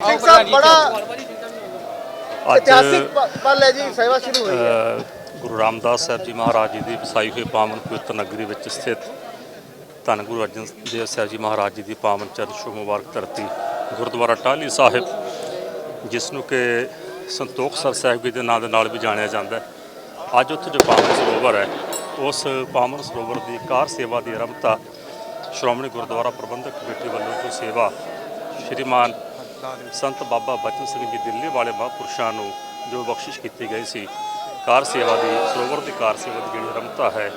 ਸਿੰਘ ਸਾਹਿਬ ਬੜਾ ਅੱਜ ਇਤਿਹਾਸਿਕ ਪ- ਪਲ ਹੈ ਜੀ ਸੇਵਾ ਸ਼ੁਰੂ ਹੋਈ ਹੈ। ਅ, ਗੁਰੂ ਰਾਮਦਾਸ ਸਾਹਿਬ ਜੀ ਮਹਾਰਾਜ ਜੀ ਦੀ ਵਸਾਈ ਹੋਈ ਪਾਵਨ ਪਵਿੱਤਰ ਨਗਰੀ ਵਿੱਚ ਸਥਿਤ ਧੰਨ ਗੁਰੂ ਅਰਜਨ ਦੇਵ ਸਾਹਿਬ ਜੀ ਮਹਾਰਾਜ ਜੀ ਦੀ ਪਾਵਨ ਚਰਨ ਛੋਹ ਮੁਬਾਰਕ ਧਰਤੀ ਗੁਰਦੁਆਰਾ ਟਾਹਲੀ ਸਾਹਿਬ ਜਿਸ ਨੂੰ ਕਿ ਸੰਤੋਖ ਸਰ ਸਾਹਿਬ ਜੀ ਦੇ ਨਾਂ ਦੇ ਨਾਲ ਵੀ ਜਾਣਿਆ ਜਾਂਦਾ ਹੈ। ਅੱਜ ਉੱਥੇ ਜੋ ਪਾਵਨ ਸਰੋਵਰ ਹੈ ਉਸ ਪਾਵਨ ਸਰੋਵਰ ਦੀ ਕਾਰ ਸੇਵਾ ਦੀ ਆਰੰਭਤਾ ਸ਼੍ਰੋਮਣੀ ਗੁਰਦੁਆਰਾ ਪ੍ਰਬੰਧਕ ਕਮੇਟੀ ਵੱਲੋਂ ਜੋ ਸੇਵਾ ਸ਼੍ਰੀਮਾਨ ਸੰਤ ਬਾਬਾ ਬਚਨ ਸਿੰਘ ਜੀ ਦਿੱਲੀ ਵਾਲੇ ਮਹਾਂਪੁਰਸ਼ਾਂ ਨੂੰ ਜੋ ਬਖਸ਼ਿਸ਼ ਕੀਤੀ ਗਈ ਸੀ। ਕਾਰ ਸੇਵਾ ਦੀ, ਸਰੋਵਰ ਦੀ ਕਾਰ ਸੇਵਾ ਦੀ ਜਿਹੜੀ ਰਮਤਾ ਹੈ,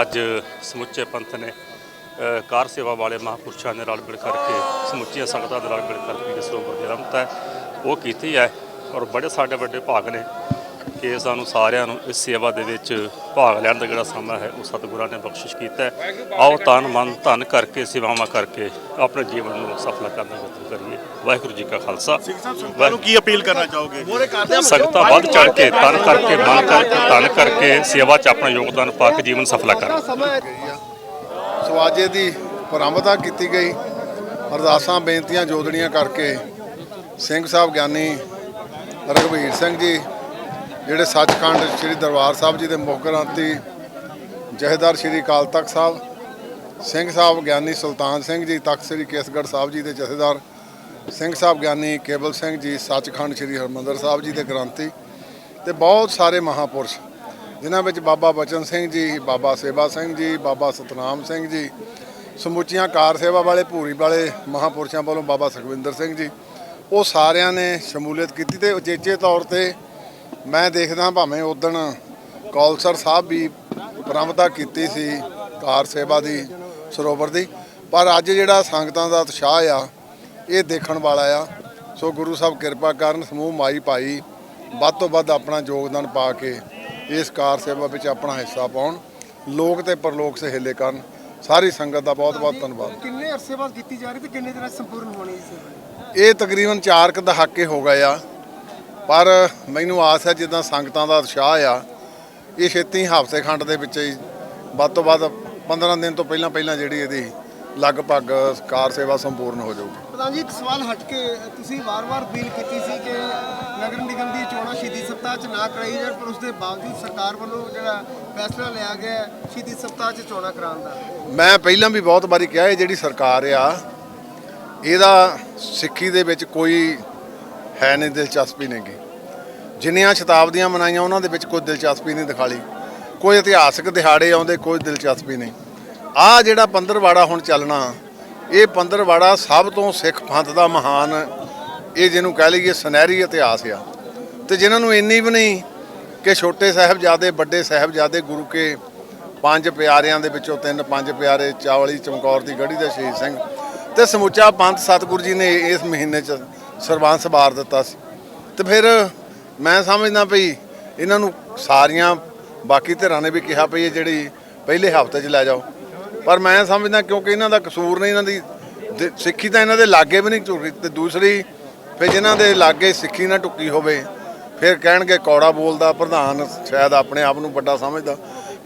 ਅੱਜ ਸਮੁੱਚੇ ਪੰਥ ਨੇ ਕਾਰ ਸੇਵਾ ਵਾਲੇ ਮਹਾਂਪੁਰਸ਼ਾਂ ਦੇ ਰਲ ਮਿਲ ਕਰਕੇ, ਸਮੁੱਚੀਆਂ ਸੰਗਤਾਂ ਦੇ ਨਾਲ ਮਿਲ ਕਰਕੇ ਜਿਹੜੀ ਸਰੋਵਰ ਦੀ ਰਮਤਾ ਹੈ, ਉਹ ਕੀਤੀ ਹੈ। ਔਰ ਬੜੇ ਸਾਡੇ ਵੱਡੇ ਭਾਗ ਨੇ ਕਿ ਸਾਨੂੰ ਸਾਰਿਆਂ ਨੂੰ ਇਸ ਸੇਵਾ ਦੇ ਵਿੱਚ ਭਾਗ ਲੈਣ ਦਾ ਜਿਹੜਾ ਸਮਾਂ ਹੈ ਉਹ ਸਤਿਗੁਰਾਂ ਨੇ ਬਖਸ਼ਿਸ਼ ਕੀਤਾ ਹੈ। ਆਓ ਤਨ ਮਨ ਧਨ ਕਰਕੇ ਸੇਵਾਵਾਂ ਕਰਕੇ ਆਪਣੇ ਜੀਵਨ ਨੂੰ ਸਫਲ ਕਰਨ ਦਾ ਯਤਨ ਕਰੀਏ। ਵਾਹਿਗੁਰੂ ਜੀ ਕਾ ਖਾਲਸਾ। ਤੁਹਾਨੂੰ ਕੀ ਅਪੀਲ ਕਰਨਾ ਚਾਹੋਗੇ? ਸੰਗਤਾਂ ਵੱਧ ਚੜ ਕੇ ਤਨ ਕਰਕੇ ਮਨ ਕਰਕੇ ਧਨ ਕਰਕੇ ਸੇਵਾ 'ਚ ਆਪਣਾ ਯੋਗਦਾਨ ਪਾ ਕੇ ਜੀਵਨ ਸਫਲਾ ਕਰਨ। ਹੈ? ਸਵਾਜੇ ਦੀ ਪ੍ਰਾਰੰਭਤਾ ਕੀਤੀ ਗਈ। ਅਰਦਾਸਾਂ ਬੇਨਤੀਆਂ ਜੋਦੜੀਆਂ ਕਰਕੇ ਸਿੰਘ ਸਾਹਿਬ ਗਿਆਨੀ ਰਘਵੀਰ ਸਿੰਘ ਜੀ ਜਿਹੜੇ ਸੱਚਖੰਡ ਸ੍ਰੀ ਦਰਬਾਰ ਸਾਹਿਬ ਜੀ ਦੇ ਮੁੱਖ ਗ੍ਰੰਥੀ ਜਹੇਦਾਰ ਸ੍ਰੀ ਅਕਾਲ ਤਖਤ ਸਾਹਿਬ, ਸਿੰਘ ਸਾਹਿਬ ਗਿਆਨੀ ਸੁਲਤਾਨ ਸਿੰਘ ਜੀ, ਤਖਤ ਸ੍ਰੀ ਕੇਸਗੜ੍ਹ ਸਾਹਿਬ ਜੀ ਦੇ ਜਥੇਦਾਰ, ਸਿੰਘ ਸਾਹਿਬ ਗਿਆਨੀ ਕੇਵਲ ਸਿੰਘ ਜੀ, ਸੱਚਖੰਡ ਸ੍ਰੀ ਹਰਮੰਦਰ ਸਾਹਿਬ ਜੀ ਦੇ ਗ੍ਰੰਥੀ ਤੇ ਬਹੁਤ ਸਾਰੇ ਮਹਾਪੁਰਸ਼, ਜਿਨ੍ਹਾਂ ਵਿੱਚ ਬਾਬਾ ਬਚਨ ਸਿੰਘ ਜੀ, ਬਾਬਾ ਸੇਵਾ ਸਿੰਘ ਜੀ, ਬਾਬਾ ਸਤਨਾਮ ਸਿੰਘ ਜੀ, ਸਮੁੱਚੀਆਂ ਕਾਰ ਸੇਵਾ ਵਾਲੇ, ਭੂਰੀ ਵਾਲੇ ਮਹਾਪੁਰਸ਼ਾਂ ਵੱਲੋਂ ਬਾਬਾ ਸੁਖਵਿੰਦਰ ਸਿੰਘ ਜੀ, ਉਹ ਸਾਰਿਆਂ ਨੇ ਸ਼ਮੂਲੀਅਤ ਕੀਤੀ ਤੇ ਉਚੇਚੇ ਤੌਰ ਤੇ ਮੈਂ ਦੇਖਦਾ ਭਾਵੇਂ ਉਦਣ ਕੌਲਸਰ ਸਾਹਿਬ ਵੀ ਪ੍ਰਾਰੰਭਤਾ ਕੀਤੀ ਸੀ ਕਾਰ ਸੇਵਾ ਦੀ ਸਰੋਵਰ ਦੀ ਪਰ ਅੱਜ ਜਿਹੜਾ ਸੰਗਤਾਂ ਦਾ ਉਤਸ਼ਾਹ ਆ ਇਹ ਦੇਖਣ ਵਾਲਾ ਆ। ਸੋ ਗੁਰੂ ਸਾਹਿਬ ਕਿਰਪਾ ਕਰਨ ਸਮੂਹ ਮਾਈ ਭਾਈ ਵੱਧ ਤੋਂ ਵੱਧ ਆਪਣਾ ਯੋਗਦਾਨ ਪਾ ਕੇ ਇਸ ਕਾਰ ਸੇਵਾ ਵਿੱਚ ਆਪਣਾ ਹਿੱਸਾ ਪਾਉਣ ਲੋਕ ਤੇ ਪਰਲੋਕ ਸਹੇਲੇ ਕਰਨ। ਸਾਰੀ ਸੰਗਤ ਦਾ ਬਹੁਤ ਬਹੁਤ ਧੰਨਵਾਦ। ਕਿੰਨੇ ਅਰਸੇ ਬਾਅਦ ਕੀਤੀ ਜਾ ਰਹੀ ਤੇ ਕਿੰਨੇ ਦਿਨਾਂ ਸੰਪੂਰਨ ਹੋਣੀ ਸੀ ਇਹ ਤਕਰੀਬਨ 4 ਕੁ ਦਹਾਕੇ ਹੋ ਗਏ ਆ। ਪਰ ਮੈਨੂੰ ਆਸ ਹੈ ਜਿੱਦਾਂ ਸੰਗਤਾਂ ਦਾ ਉਤਸ਼ਾਹ ਆ ਇਹ ਛੇਤੀ ਹਫ਼ਤੇ ਖੰਡ ਦੇ ਵਿੱਚ ਹੀ ਵੱਧ ਤੋਂ ਵੱਧ 15 ਦਿਨ ਤੋਂ ਪਹਿਲਾਂ ਪਹਿਲਾਂ ਜਿਹੜੀ ਇਹਦੀ ਲਗਭਗ ਕਾਰ ਸੇਵਾ ਸੰਪੂਰਨ ਹੋ ਜਾਊਗੀ। ਪ੍ਰਧਾਨ ਜੀ ਇੱਕ ਸਵਾਲ ਹਟ ਕੇ ਤੁਸੀਂ ਵਾਰ-ਵਾਰ ਅਪੀਲ ਕੀਤੀ ਸੀ ਕਿ ਨਗਰ ਨਿਗਮ ਦੀ ਚੋਣਾਂ ਸ਼ਹੀਦੀ ਸਪਤਾਹ 'ਚ ਨਾ ਕਰਾਈ ਜਾਣ ਪਰ ਉਸ ਦੇ ਬਾਵਜੂਦ ਸਰਕਾਰ ਵੱਲੋਂ ਜਿਹੜਾ ਫੈਸਲਾ ਲਿਆ ਗਿਆ ਸ਼ਹੀਦੀ ਸਪਤਾਹ 'ਚ ਚੋਣਾਂ ਕਰਾਉਣ ਦਾ। ਮੈਂ ਪਹਿਲਾਂ ਵੀ ਬਹੁਤ ਵਾਰੀ ਕਿਹਾ ਇਹ ਜਿਹੜੀ ਸਰਕਾਰ ਆ ਇਹਦਾ ਸਿੱਖੀ ਦੇ ਵਿੱਚ ਕੋਈ ਹੈ ਨਹੀਂ ਦਿਲਚਸਪੀ ਨਹੀਂਗੀ। ਜਿੰਨੀਆਂ ਸ਼ਤਾਬਦੀਆਂ ਮਨਾਈਆਂ ਉਹਨਾਂ ਦੇ ਵਿੱਚ ਕੋਈ ਦਿਲਚਸਪੀ ਨਹੀਂ ਦਿਖਾਲੀ ਕੋਈ ਇਤਿਹਾਸਕ ਦਿਹਾੜੇ ਆਉਂਦੇ, ਕੋਈ ਦਿਲਚਸਪੀ ਨਹੀਂ। ਆ ਜਿਹੜਾ ਪੰਦਰਵਾੜਾ ਹੁਣ ਚੱਲਣਾ, ਇਹ ਪੰਦਰਵਾੜਾ ਸਭ ਤੋਂ ਸਿੱਖ ਪੰਥ ਦਾ ਮਹਾਨ, ਇਹ ਜਿਹਨੂੰ ਕਹਿ ਲਈਏ ਸੁਨਹਿਰੀ ਇਤਿਹਾਸ ਆ। ਤੇ ਜਿਨ੍ਹਾਂ ਨੂੰ ਇੰਨੀ ਵੀ ਨਹੀਂ ਕਿ ਛੋਟੇ ਸਾਹਿਬਜ਼ਾਦੇ, ਵੱਡੇ ਸਾਹਿਬਜ਼ਾਦੇ, ਗੁਰੂ ਕੇ ਪੰਜ ਪਿਆਰਿਆਂ ਦੇ ਵਿੱਚੋਂ ਤਿੰਨ ਪੰਜ ਪਿਆਰੇ, ਚਾਵਲੀ ਚਮਕੌਰ ਦੀ ਗੜੀ ਦਾ ਸ਼ਹੀਦ ਸਿੰਘ ਤੇ ਸਮੁੱਚਾ ਪੰਥ ਸਤਿਗੁਰੂ ਜੀ ਨੇ ਇਸ ਮਹੀਨੇ 'ਚ ਸਰਬੰਸ ਵਾਰ ਦਿੱਤਾ ਸੀ। ਤੇ ਫਿਰ ਮੈਂ ਸਮਝਦਾ ਭਈ ਇਹਨਾਂ ਨੂੰ ਸਾਰੀਆਂ ਬਾਕੀ ਧਿਰਾਂ ਨੇ ਵੀ ਕਿਹਾ ਭਈ ਇਹ ਜਿਹੜੀ ਪਹਿਲੇ ਹਫ਼ਤੇ 'ਚ ਲੈ ਜਾਓ। ਪਰ ਮੈਂ ਸਮਝਦਾ ਕਿਉਂਕਿ ਇਹਨਾਂ ਦਾ ਕਸੂਰ ਨਹੀਂ ਇਹਨਾਂ ਦੀ ਸਿੱਖੀ ਤਾਂ ਇਹਨਾਂ ਦੇ ਲਾਗੇ ਵੀ ਨਹੀਂ ਝੁਕੀ ਤੇ ਦੂਸਰੀ ਫਿਰ ਜਿਨ੍ਹਾਂ ਦੇ ਲਾਗੇ ਸਿੱਖੀ ਨਾ ਟੁੱਕੀ ਹੋਵੇ, ਫਿਰ ਕਹਿਣਗੇ ਕੌੜਾ ਬੋਲਦਾ, ਪ੍ਰਧਾਨ ਸ਼ਾਇਦ ਆਪਣੇ ਆਪ ਨੂੰ ਵੱਡਾ ਸਮਝਦਾ।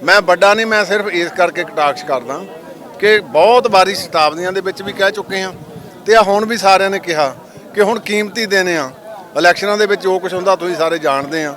ਮੈਂ ਵੱਡਾ ਨਹੀਂ, ਮੈਂ ਸਿਰਫ ਇਸ ਕਰਕੇ ਕਟਾਕਸ਼ ਕਰਦਾ ਕਿ ਬਹੁਤ ਵਾਰੀ ਸ਼ਤਾਬਦੀਆਂ ਦੇ ਵਿੱਚ ਵੀ ਕਹਿ ਚੁੱਕੇ ਹਾਂ। ਤੇ ਆ ਹੁਣ ਵੀ ਸਾਰਿਆਂ ਨੇ ਕਿਹਾ ਕਿ ਹੁਣ ਕੀਮਤੀ ਦਿਨ ਆ। ਇਲੈਕਸ਼ਨਾਂ ਦੇ ਵਿੱਚ ਜੋ ਕੁਝ ਹੁੰਦਾ ਤੁਸੀਂ ਸਾਰੇ ਜਾਣਦੇ ਆ।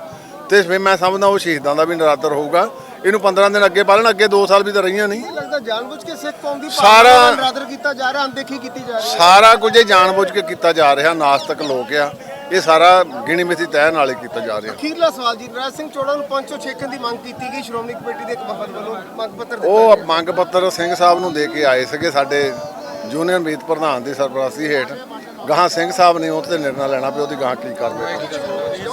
ਤੇ ਫਿਰ ਮੈਂ ਸਮਝਦਾ ਉਹ ਸ਼ਹੀਦਾਂ ਦਾ ਵੀ ਨਰਾਦਰ ਹੋਊਗਾ। ਇਹਨੂੰ 15 ਦਿਨ ਅੱਗੇ ਪਾਲਣ ਅੱਗੇ 2 ਸਾਲ ਵੀ ਤਾਂ ਰਹੀਆਂ ਨਹੀਂ। ਲੱਗਦਾ ਜਾਣਬੁੱਝ ਕੇ ਸਿੱਖ ਕੌਮ ਦੀ ਸਾਰਾ- ਨਿਰਾਦਰ ਕੀਤਾ ਜਾ ਰਿਹਾ ਅਣਦੇਖੀ ਕੀਤੀ ਜਾ ਰਹੀ ਹੈ। ਸਾਰਾ ਕੁਝ ਇਹ ਜਾਣਬੁੱਝ ਕੇ ਕੀਤਾ ਜਾ ਰਿਹਾ ਨਾਸਤਕ ਲੋਕ ਆ। ਇਹ ਸਾਰਾ ਗਿਣੀ ਮਿਥੀ ਤੈਅ ਨਾਲ ਹੀ ਕੀਤਾ ਜਾ ਰਿਹਾ। ਅਖੀਰਲਾ ਸਵਾਲ ਜੀ ਨਰਾਜ ਸਿੰਘ ਚੋੜਾ ਨੂੰ ਪੰਚੋ ਛੇਕਣ ਦੀ ਮੰਗ ਕੀਤੀ ਗਈ। ਸ਼੍ਰੋਮਣੀ ਕਮੇਟੀ ਦੇ ਇੱਕ ਵਫਦ ਵੱਲੋਂ ਮੰਗ ਪੱਤਰ ਦਿੱਤਾ ਉਹ। ਮੰਗ ਪੱਤਰ ਸਿੰਘ ਸਾਹਿਬ ਨੂੰ ਦੇ ਕੇ ਆਏ ਸੀਗੇ ਸਾਡੇ ਜੂਨੀਅਰ ਮੀਤ ਪ੍ਰਧਾਨ ਦੀ ਸਰਪ੍ਰਸਤੀ ਹੇਠ। ਗਾਹਾਂ ਸਿੰਘ ਸਾਹਿਬ ਨੇ ਉਹ ਤੇ ਨਿਰਣਾ ਲੈਣਾ ਵੀ ਉਹਦੀ ਗਾਹਾਂ ਕੀ ਕਰਦੇ